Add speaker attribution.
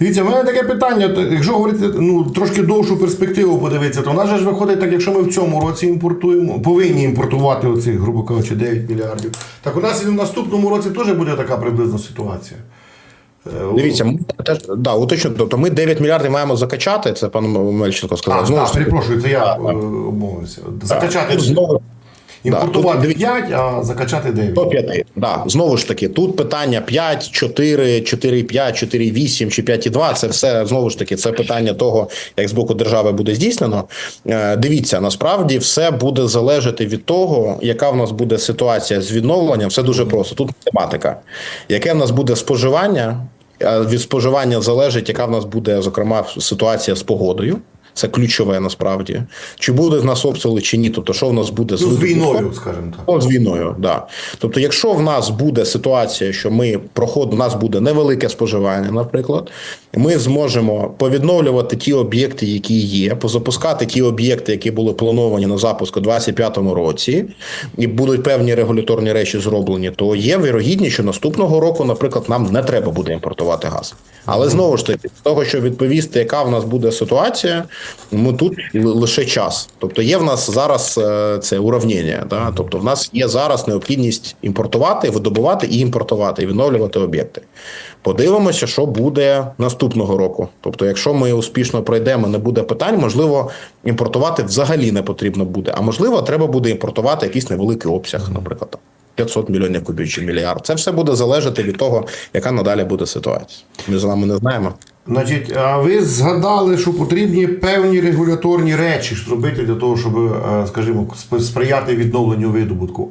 Speaker 1: Дивіться, в мене таке питання. Якщо говорити ну, трошки довшу перспективу подивитися, то в нас же ж виходить так, якщо ми в цьому році імпортуємо, повинні імпортувати оцих, грубо кажучи, 9 мільярдів. Так у нас і в наступному році теж буде така приблизно ситуація. Е,
Speaker 2: Дивіться, ми теж да, уточню, тобто ми 9 мільярдів маємо закачати. Це пан Мельченко сказав.
Speaker 1: А,
Speaker 2: Знову
Speaker 1: так, перепрошую, це я е, обмовився. Закачати,
Speaker 2: знову
Speaker 1: імпортувати
Speaker 2: тут дивіться.
Speaker 1: 5, а закачати 9.
Speaker 2: До 5. Да. Знову ж таки, тут питання 5, 4, 4,5, 4,8 чи 5,2. Це все знову ж таки це питання того, як з боку держави буде здійснено. Е, Дивіться, насправді все буде залежати від того, яка в нас буде ситуація з відновленням. Все дуже просто. Тут математика. Яке в нас буде споживання? А Від споживання залежить, яка в нас буде зокрема ситуація з погодою. Це ключове насправді. Чи буде в нас обстріли, чи ні? Тобто, що в нас буде
Speaker 1: Ну, з війною, скажімо так.
Speaker 2: О, з війною, да. Тобто, якщо в нас буде ситуація, що ми проход, у нас буде невелике споживання, наприклад, ми зможемо повідновлювати ті об'єкти, які є, позапускати ті об'єкти, які були плановані на запуск у 2025 році, і будуть певні регуляторні речі зроблені, то є вірогідність, що наступного року, наприклад, нам не треба буде імпортувати газ. Але знову ж таки, з того, що відповісти, яка в нас буде ситуація, ми тут лише час. Тобто є в нас зараз е, це уравнення. Да? Тобто, в нас є зараз необхідність імпортувати, видобувати і імпортувати, і відновлювати об'єкти. Подивимося, що буде наступного року. Тобто, якщо ми успішно пройдемо, не буде питань, можливо, імпортувати взагалі не потрібно буде. А можливо, треба буде імпортувати якийсь невеликий обсяг, наприклад. 500 мільйонів кубів чи мільярд. Це все буде залежати від того, яка надалі буде ситуація. Ми з вами не знаємо.
Speaker 1: Значить, а ви згадали, що потрібні певні регуляторні речі зробити для того, щоб, е, скажімо, сп- сприяти відновленню видобутку.